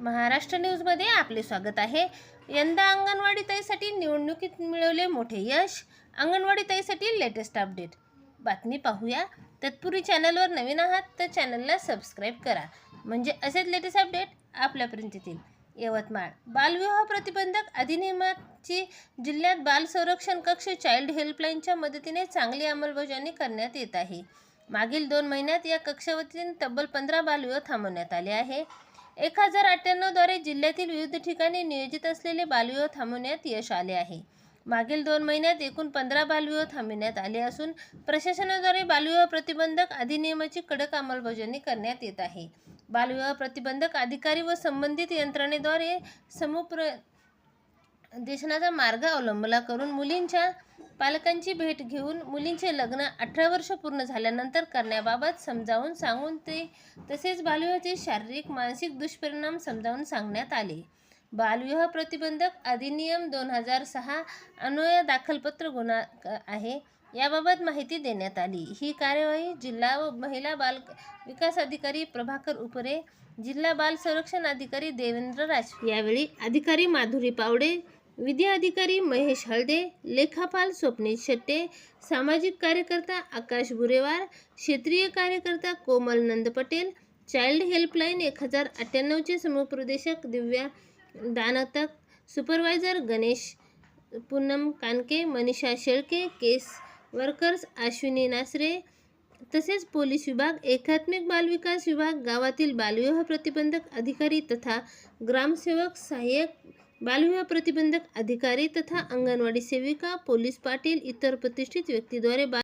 महाराष्ट्र न्यूजमध्ये आपले स्वागत आहे. यंदा अंगणवाडी ताईसाठी निवडणुकीत मिळवले मोठे यश. अंगणवाडी ताईसाठी लेटेस्ट अपडेट बातमी पाहूया. तत्पूर्वी चॅनलवर नवीन आहात तर चॅनलला सबस्क्राईब करा. म्हणजे असेच लेटेस्ट अपडेट आपल्यापर्यंत येतील. यवतमाळ. बालविवाह प्रतिबंधक अधिनियमाची जिल्ह्यात बाल संरक्षण कक्ष चाइल्ड हेल्पलाईनच्या मदतीने चांगली अंमलबजावणी करण्यात येत आहे. मागील दोन महिन्यात या कक्षावतीने तब्बल पंधरा बालविवाह थांबवण्यात आले आहे. एक हजार अठ्ठ्याण्णवद्वारे जिल्ह्यातील विविध ठिकाणी नियोजित असलेले बालविवाह थांबवण्यात यश आले आहे. मागील दोन महिन्यात एकूण पंधरा बालविवाह थांबविण्यात आले असून प्रशासनाद्वारे बालविवाह प्रतिबंधक अधिनियमाची कडक अंमलबजावणी करण्यात येत आहे. बालविवाह प्रतिबंधक अधिकारी व संबंधित यंत्रणेद्वारे समुप्र देशनाचा मार्ग अवलंबला करून मुलींच्या पालकांची भेट घेऊन मुलींचे लग्न अठरा वर्ष पूर्ण झाल्यानंतर करण्याबाबत समजावून सांगून ते तसेच बालविवाहाचे शारीरिक मानसिक दुष्परिणाम समजावून सांगण्यात आले. बालविवाह प्रतिबंधक अधिनियम दोन हजार सहा अन्वय दाखलपत्र गुन्हा आहे याबाबत माहिती देण्यात आली. ही कार्यवाही जिल्हा व महिला बाल विकास अधिकारी प्रभाकर उपरे जिल्हा बाल संरक्षण अधिकारी देवेंद्र राज यावेळी अधिकारी माधुरी पावडे विद्या अधिकारी महेश हळदे लेखापाल स्वप्नील शेट्टे सामाजिक कार्यकर्ता आकाश बुरेवार क्षेत्रीय कार्यकर्ता कोमल नंद पटेल चाइल्ड हेल्पलाईन एक हजार अठ्ठ्याण्णवचे समुपदेशक Divya Dantak supervisor Ganesh Poonam Kanke Manisha Shelke case workers Ashwini Nasare तसेच पोलीस विभाग एकात्मिक बालविकास विभाग गावातील बालविवाह प्रतिबंधक अधिकारी तथा ग्रामसेवक सहाय्यक बालविवाह प्रतिबंधक अधिकारी तथा अंगणवाडी सेविका पोलीस पाटील इतर प्रतिष्ठित व्यक्तीद्वारे बाल